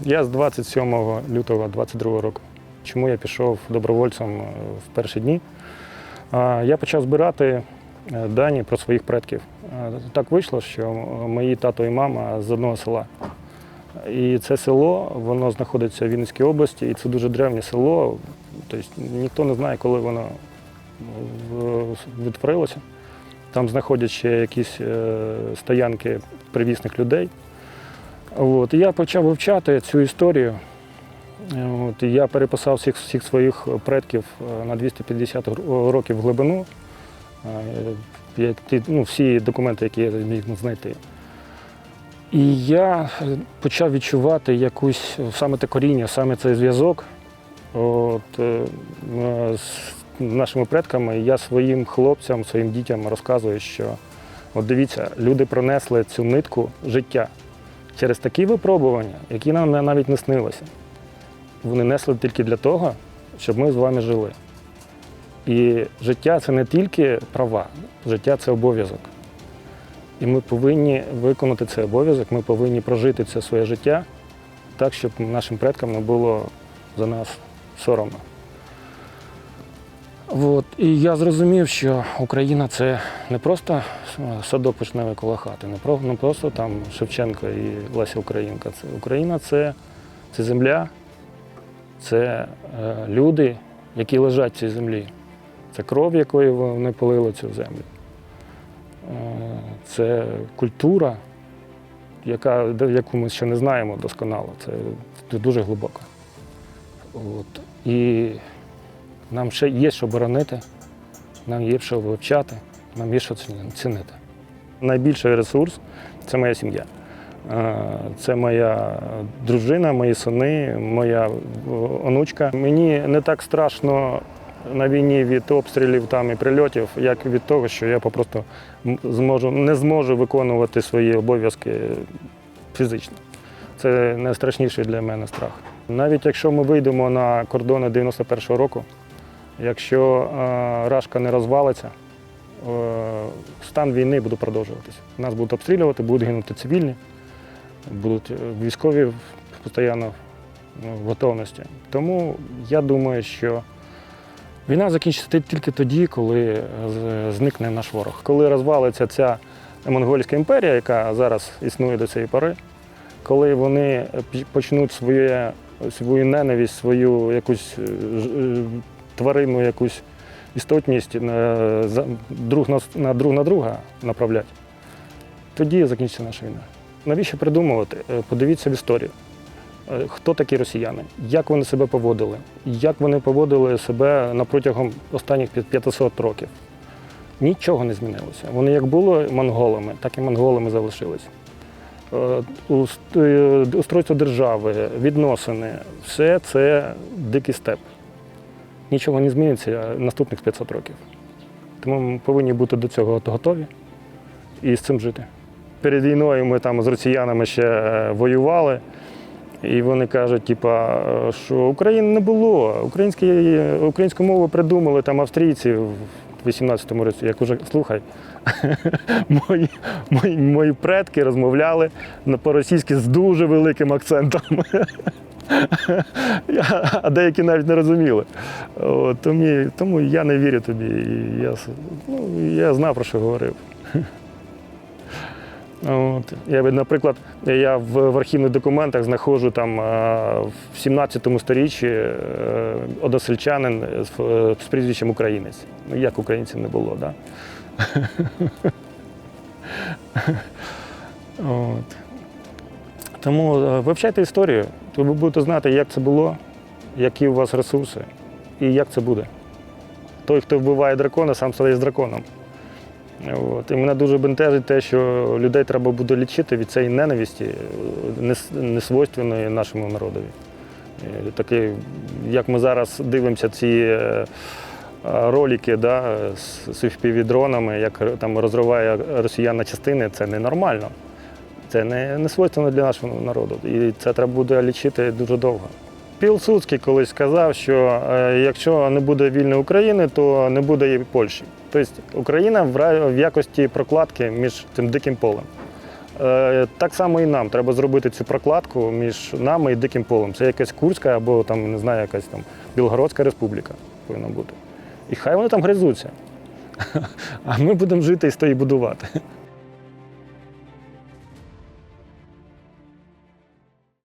Я з 27 лютого 22 року. Чому я пішов добровольцем е, в перші дні? Я почав збирати е, дані про своїх предків. Е, Так вийшло, що мої тато і мама з одного села. І це село воно знаходиться в Вінницькій області, і це дуже древнє село. Тобто ніхто не знає, коли воно відтворилося. Там знаходять ще якісь стоянки привісних людей. От, я почав вивчати цю історію. От, я переписав всіх, всіх своїх предків е, на 250 років в глибину. Е, ну, всі документи, які я зміг знайти. І я почав відчувати якусь саме те коріння, саме цей зв'язок от, е, з нашими предками. Я своїм хлопцям, своїм дітям розказую, що от дивіться, люди пронесли цю нитку життя через такі випробування, які нам навіть не снилося. Вони несли тільки для того, щоб ми з вами жили. І життя це не тільки права, життя це обов'язок. І ми повинні виконати цей обов'язок, ми повинні прожити це своє життя так, щоб нашим предкам не було за нас соромно. От. І я зрозумів, що Україна це не просто е, садок вишневий коло хати, не, про, не просто там Шевченко і Леся Українка. Це, Україна це, це земля, це е, люди, які лежать в цій землі. Це кров, якою вони полили цю землю. Е, Це культура, яка, яку ми ще не знаємо досконало. Це дуже глибоко. От. І нам ще є що боронити, нам є що вивчати, нам є що цінити. Найбільший ресурс це моя сім'я. Е, Це моя дружина, мої сини, моя е, онучка. Мені не так страшно на війні від обстрілів там і прильотів, як від того, що я попросту зможу, не зможу виконувати свої обов'язки фізично. Це найстрашніший для мене страх. Навіть якщо ми вийдемо на кордони 91-го року, якщо е, Рашка не розвалиться, е, стан війни буде продовжуватися. Нас будуть обстрілювати, будуть гинути цивільні, будуть е, військові постійно ну, в готовності. Тому я думаю, що війна закінчиться тільки тоді, коли зникне наш ворог. Коли розвалиться ця монгольська імперія, яка зараз існує до цієї пори, коли вони почнуть своє, свою ненависть, свою якусь тваринну якусь істотність друг на, друг на друга направляти, тоді закінчиться наша війна. Навіщо придумувати? Е, Подивіться в історію. Е, Хто такі росіяни? Як вони себе поводили? Як вони поводили себе протягом останніх 500 років? Нічого не змінилося. Вони як були монголами, так і монголами залишились. Е, Устройство держави, відносини все це дикий степ. Нічого не зміниться наступних 500 років. Тому ми повинні бути до цього готові і з цим жити. Перед війною ми там з росіянами ще е, воювали, і вони кажуть, типа, е, що України не було. Українські, українську мову придумали там австрійці в 18-му році. Я кажу, слухай, мої, мої, мої предки розмовляли по-російськи з дуже великим акцентом. А деякі навіть не розуміли. От, тому, тому я не вірю тобі. І Я, ну, я знав, про що говорив. От. Я, наприклад, я в, в архівних документах знаходжу там в 17 сторіччі е, односельчанин з, е, з прізвищем українець. Ну, як українців не було, так? Да? Тому е, вивчайте історію, то ви будете знати, як це було, які у вас ресурси і як це буде. Той, хто вбиває дракона, сам стає з драконом. От. І мене дуже бентежить те, що людей треба буде лічити від цієї ненависті, нес- несвойственної нашому народові. Е, Таке, як ми зараз дивимося ці е, ролики да, з FPV-дронами, як там розриває росіян на частини, це ненормально. Це не, не свойственно для нашого народу. І це треба буде лічити дуже довго. Пілсудський колись сказав, що е, якщо не буде вільної України, то не буде і Польщі. Тобто Україна в, якості прокладки між цим диким полем. Е, Так само і нам треба зробити цю прокладку між нами і диким полем. Це якась Курська або там, не знаю, якась там Білгородська республіка повинна бути. І хай вони там гризуться. А ми будемо жити і стоїть будувати.